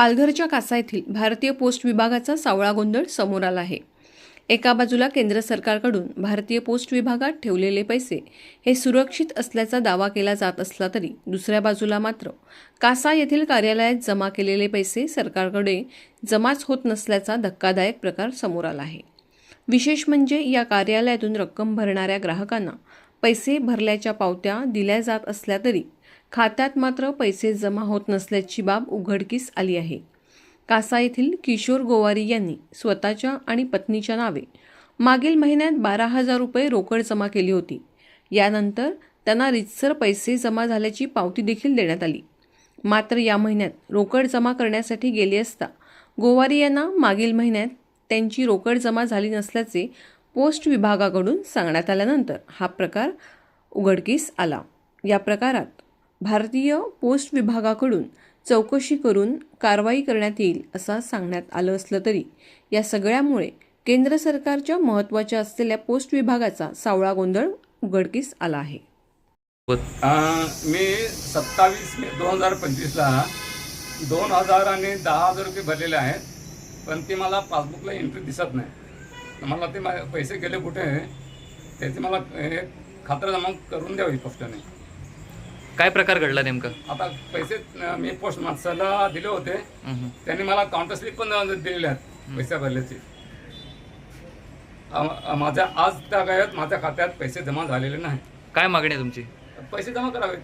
पालघरच्या कासा येथील भारतीय पोस्ट विभागाचा सावळा गोंधळ समोर आला आहे. एका बाजूला केंद्र सरकारकडून भारतीय पोस्ट विभागात ठेवलेले पैसे हे सुरक्षित असल्याचा दावा केला जात असला तरी दुसऱ्या बाजूला मात्र कासा येथील कार्यालयात जमा केलेले पैसे सरकारकडे जमाच होत नसल्याचा धक्कादायक प्रकार समोर आला आहे. विशेष म्हणजे या कार्यालयातून रक्कम भरणाऱ्या ग्राहकांना पैसे भरल्याच्या पावत्या दिल्या जात असल्या तरी खात्यात मात्र पैसे जमा होत नसल्याची बाब उघडकीस आली आहे. कासा येथील किशोर गोवारी यांनी स्वतःच्या आणि पत्नीच्या नावे मागील महिन्यात बारा हजार रुपये रोकड जमा केली होती. यानंतर त्यांना रितसर पैसे जमा झाल्याची पावती देखील देण्यात आली. मात्र या महिन्यात रोकड जमा करण्यासाठी गेले असता गोवारी यांना मागील महिन्यात त्यांची रोकड जमा झाली नसल्याचे पोस्ट विभागाकडून सांगण्यात आल्यानंतर हा प्रकार उघडकीस आला. या प्रकारात भारतीय पोस्ट विभागाकडून चौकशी करून कारवाई करण्यात येईल असं सांगण्यात आलं असलं तरी या सगळ्यामुळे केंद्र सरकारच्या महत्त्वाच्या असलेल्या पोस्ट विभागाचा सावळा गोंधळ उघडकीस आला आहे. मी सत्तावीस मे दोन हजार पंचवीसला दोन हजार आणि दहा हजार रुपये भरलेले आहेत पण ते मला पासबुकला एंट्री दिसत नाही. मला ते मा- पैसे गेले कुठे? त्याची मला हे खात्रजमा करून द्यावी पोस्टाने काय प्रकार घडला नेमकं? आता पैसे अं, मी पोस्ट माणसाला दिले होते. त्यांनी मला काउंटर स्लिप पण दिलेले आहेत पैसे भरल्याचे. अं, माझ्या आज त्या गायत माझ्या खात्यात पैसे जमा झालेले नाही. काय मागणी आहे तुमची? पैसे जमा करावे.